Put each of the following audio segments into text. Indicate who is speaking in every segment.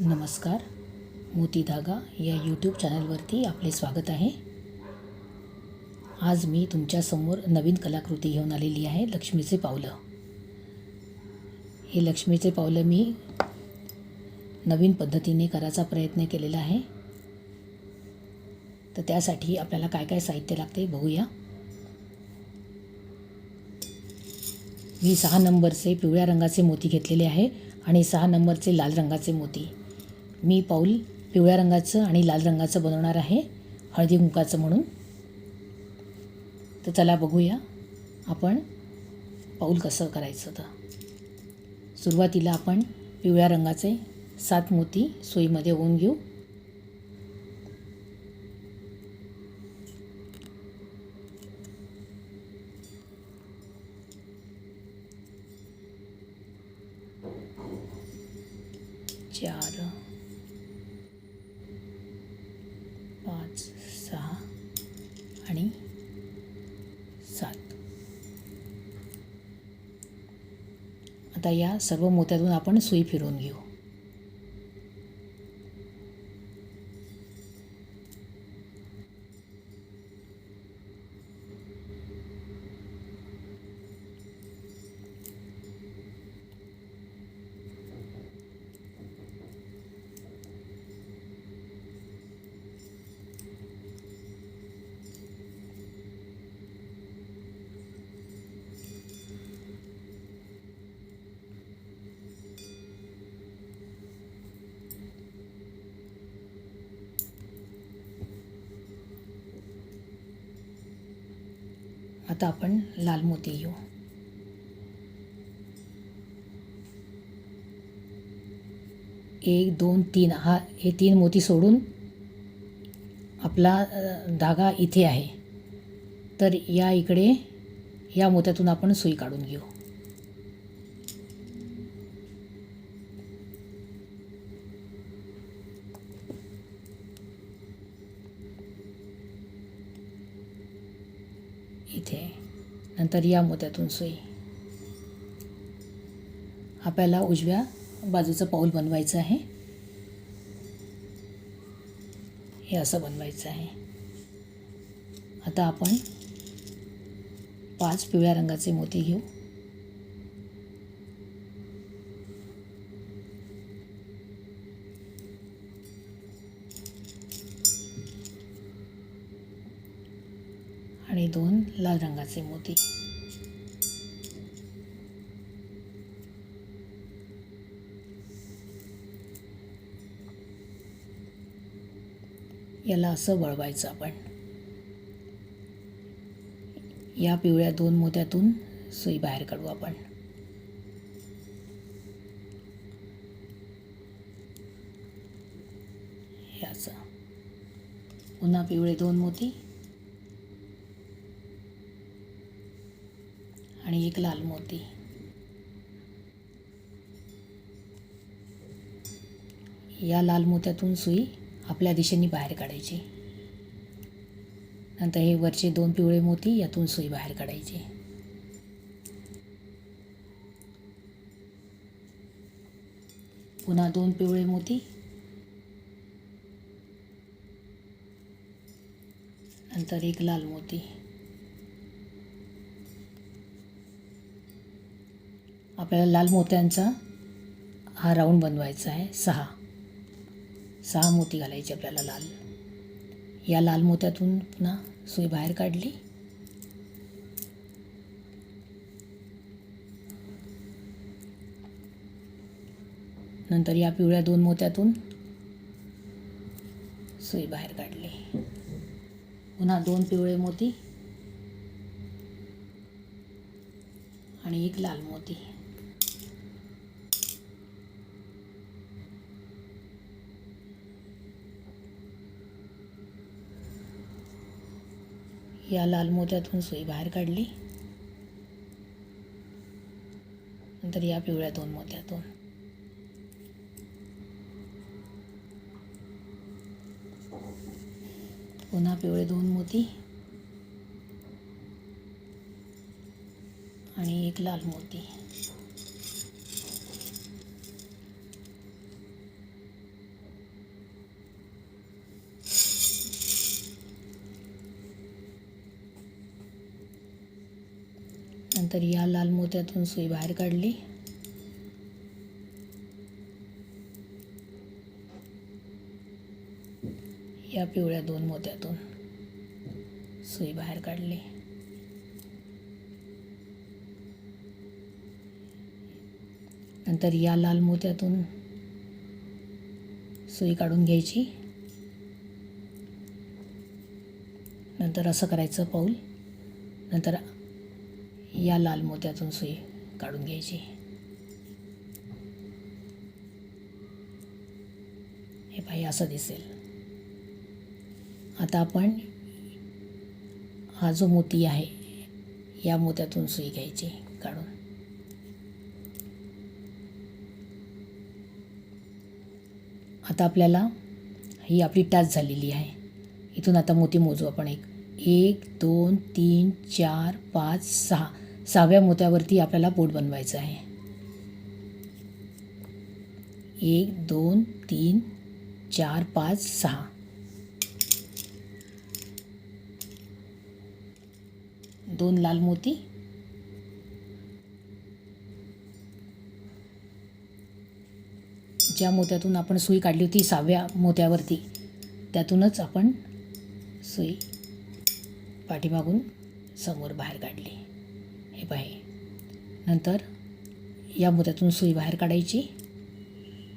Speaker 1: नमस्कार मोती धागा या यूट्यूब चॅनलवरती आपले स्वागत आहे. आज मी तुमच्यासमोर नवीन कलाकृती घेऊन आलेली आहे लक्ष्मीचे पावलं. हे लक्ष्मीचे पावलं मी नवीन पद्धतीने करायचा प्रयत्न केलेला आहे. तर त्यासाठी आपल्याला काय काय साहित्य लागते बघूया. मी सहा नंबरचे पिवळ्या रंगाचे मोती घेतलेले आहे आणि सहा नंबरचे लाल रंगाचे मोती. मी पाऊल पिवळ्या रंगाचं आणि लाल रंगाचं बनवणार आहे हळदी कुंकाचं म्हणून. तर चला बघूया आपण पाऊल कसं करायचं तर. सुरुवातीला आपण पिवळ्या रंगाचे सात मोती सोयीमध्ये ओवून घेऊ. चार. आता या सर्व मोत्यातून आपण सुई फिरवून घेऊ. आता आपण लाल मोती घेऊ. एक दोन तीन. हा हे तीन मोती सोडून आपला धागा इथे आहे. तर या इकडे या मोत्यातून आपण सुई काढून घेऊ. इथे. नंतर या मोत्यातून सुई. आपल्याला उजव्या बाजूचं पाऊल बनवायचं आहे. हे असं बनवायचं आहे. आता आपण पाच पिवळ्या रंगाचे मोती घेऊ. आणि दोन लाल रंगाचे मोती. याला असं वळवायचं आपण. या पिवळ्या दोन मोत्यातून सुई बाहेर काढू आपण. हे पुन्हा पिवळे दोन मोती. आणि एक लाल मोती. या लाल मोत्यातून सुई आपल्या दिशेने बाहेर काढायची. नंतर हे वरचे दोन पिवळे मोती यातून सुई बाहेर काढायची. पुन्हा दोन पिवळे मोती. नंतर एक लाल मोती. आपल्याला लाल मोत्यांचा हा राऊंड बनवायचा आहे. सहा. सहा मोती घालायचे आपल्याला लाल. या लाल मोत्यातून पुन्हा सुई बाहेर काढली. नंतर या पिवळ्या दोन मोत्यातून सुई बाहेर काढली. पुन्हा दोन पिवळे मोती आणि एक लाल मोती. या लाल मोत्यातून सुई बाहेर काढली. नंतर या पिवळ्या दोन मोत्यातून. पुन्हा पिवळे दोन मोती. आणि एक लाल मोती. नंतर या लाल मोत्यातून सुई बाहेर काढली. या पिवळ्या दोन मोत्यातून सुई बाहेर काढली. नंतर या लाल मोत्यातून सुई काढून घ्यायची. नंतर असं करायचं पाऊल. नंतर या लाल मोत्यातून सुई काढून घ्यायची. हे पाही असं दिसेल. आता आपण हा जो मोती आहे या मोत्यातून सुई घ्यायची काढून. आता आपल्याला ही आपली टाच झालेली आहे. इथून आता मोती मोजू आपण एक. एक दोन तीन चार पाच सहा. सहाव्या मोत्यावरती आपल्याला बोट बनवायचं आहे. एक दोन तीन चार पाच सहा. दोन लाल मोती. ज्या मोत्यातून आपण सुई काढली होती सहाव्या मोत्यावरती त्यातूनच आपण सुई पाठीमागून समोर बाहेर काढली. हे पाहे नंतर या मोत्यातून सुई बाहेर काढायची.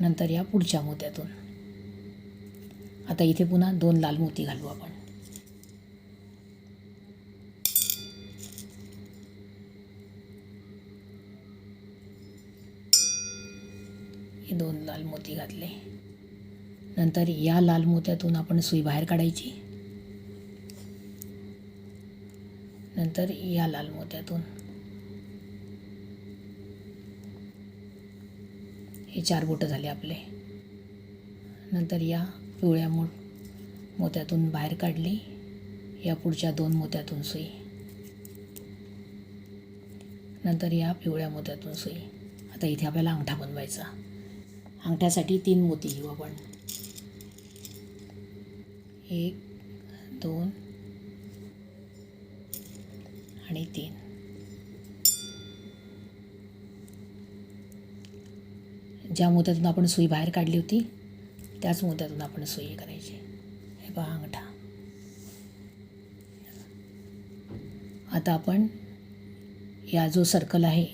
Speaker 1: नंतर या पुढच्या मोत्यातून आता इथे पुन्हा दोन लाल मोती घालू आपण. हे दोन लाल मोती घातले. नंतर या लाल मोत्यातून आपण सुई बाहेर काढायची. नंतर या लाल मोत्यातून हे चार बोटं झाले आपले. नंतर या पिवळ्या मो मोत्यातून बाहेर काढली. या पुढच्या दोन मोत्यातून सुई. नंतर या पिवळ्या मोत्यातून सुई. आता इथे आपल्याला अंगठा बनवायचा. अंगठ्यासाठी तीन मोती घेऊ आपण. एक दोन आणि तीन. ज्या मोत्यातून आपण सुई बाहेर काढली होती त्याच मोत्यातून आपण सुई हे करायची. हे पहा अंगठा. आता आपण या जो सर्कल आहे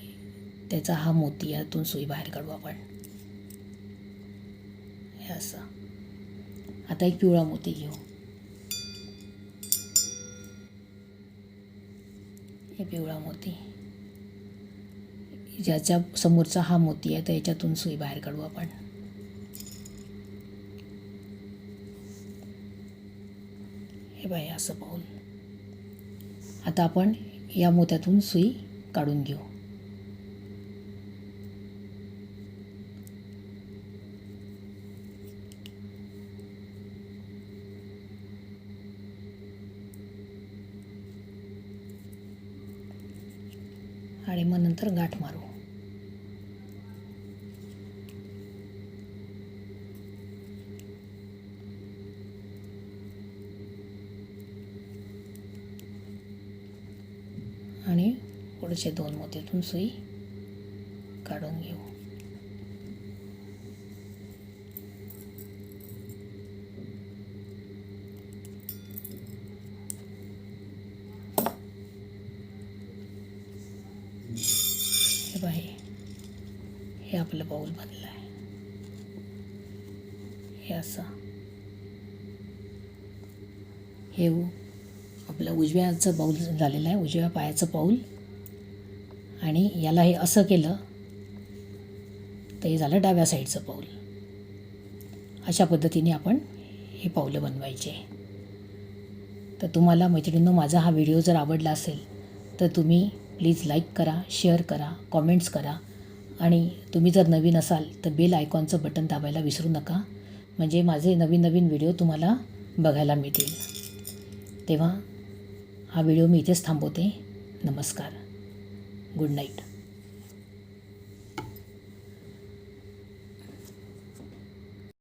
Speaker 1: त्याचा हा मोती यातून सुई बाहेर काढू आपण. हे असं. आता एक पिवळा मोती घेऊ. हे पिवळा मोती. ज्याच्या समोरचा हा मोती आहे तर याच्यातून सुई बाहेर काढू आपण. हे बाय असं पाहून. आता आपण या मोत्यातून सुई काढून घेऊ. आणि मग नंतर गाठ मारू. आणि पुढचे दोन मोत्यातून सुई काढून घेऊ. बाहे हे आपलं बनलं आहे हे असं. आपलं उजव्याचं बाऊल झालेलं आहे उजव्या पायाचं पाऊल आणि याला हे असं केलं तर हे झालं डाव्या साईडचं पाऊल अशा पद्धतीने आपण हे पावलं बनवायचे. तर तुम्हाला मैत्रिणींनो माझा हा व्हिडिओ जर आवडला असेल तर तुम्ही प्लीज लाईक करा शेअर करा कॉमेंट्स करा. आणि तुम्ही जर नवीन असाल तर बेल आयकॉनचं बटन दाबायला विसरू नका. म्हणजे माझे नवीन नवीन व्हिडिओ तुम्हाला बघायला मिळतील. तेव्हा हा व्हिडिओ मी इथेच थांबवते. नमस्कार. Good night.